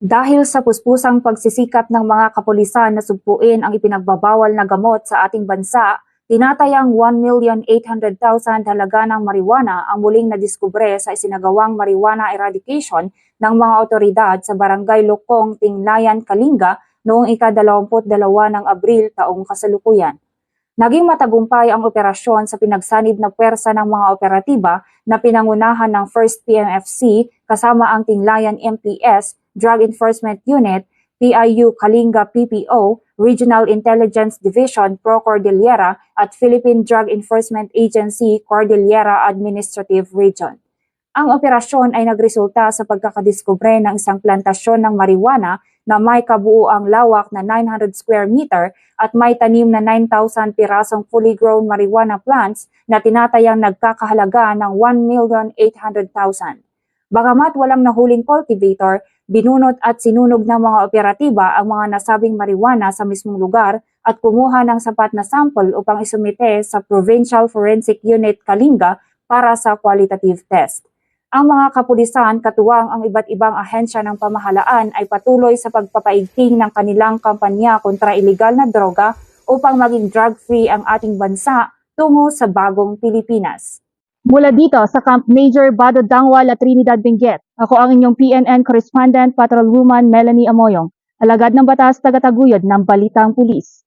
Dahil sa puspusang pagsisikap ng mga kapulisan na sugpuin ang ipinagbabawal na gamot sa ating bansa, tinatayang 1,800,000 halaga ng marijuana ang muling nadiskubre sa isinagawang marijuana eradication ng mga otoridad sa Barangay Lokong, Tinglayan, Kalinga noong ika-22 ng Abril taong kasalukuyan. Naging matagumpay ang operasyon sa pinagsanib na pwersa ng mga operatiba na pinangunahan ng 1st PMFC kasama ang Tinglayan MPS, Drug Enforcement Unit, PIU Kalinga PPO, Regional Intelligence Division Pro Cordillera at Philippine Drug Enforcement Agency Cordillera Administrative Region. Ang operasyon ay nagresulta sa pagkakadiskubre ng isang plantasyon ng marijuana na may kabuuang lawak na 900 square meter at may tanim na 9,000 pirasong fully grown marijuana plants na tinatayang nagkakahalaga ng 1,800,000. Bagamat walang nahuling cultivator, binunot at sinunog ng mga operatiba ang mga nasabing marijuana sa mismong lugar at kumuha ng sapat na sample upang isumite sa Provincial Forensic Unit Kalinga para sa qualitative test. Ang mga kapulisan katuwang ang iba't ibang ahensya ng pamahalaan ay patuloy sa pagpapaigting ng kanilang kampanya kontra ilegal na droga upang maging drug-free ang ating bansa tungo sa bagong Pilipinas. Mula dito sa Camp Major Bado Dangwal at Trinidad Benguet, ako ang inyong PNN Correspondent Patrolwoman Melanie Amoyong, alagad ng batas tagataguyod ng Balitang Pulis.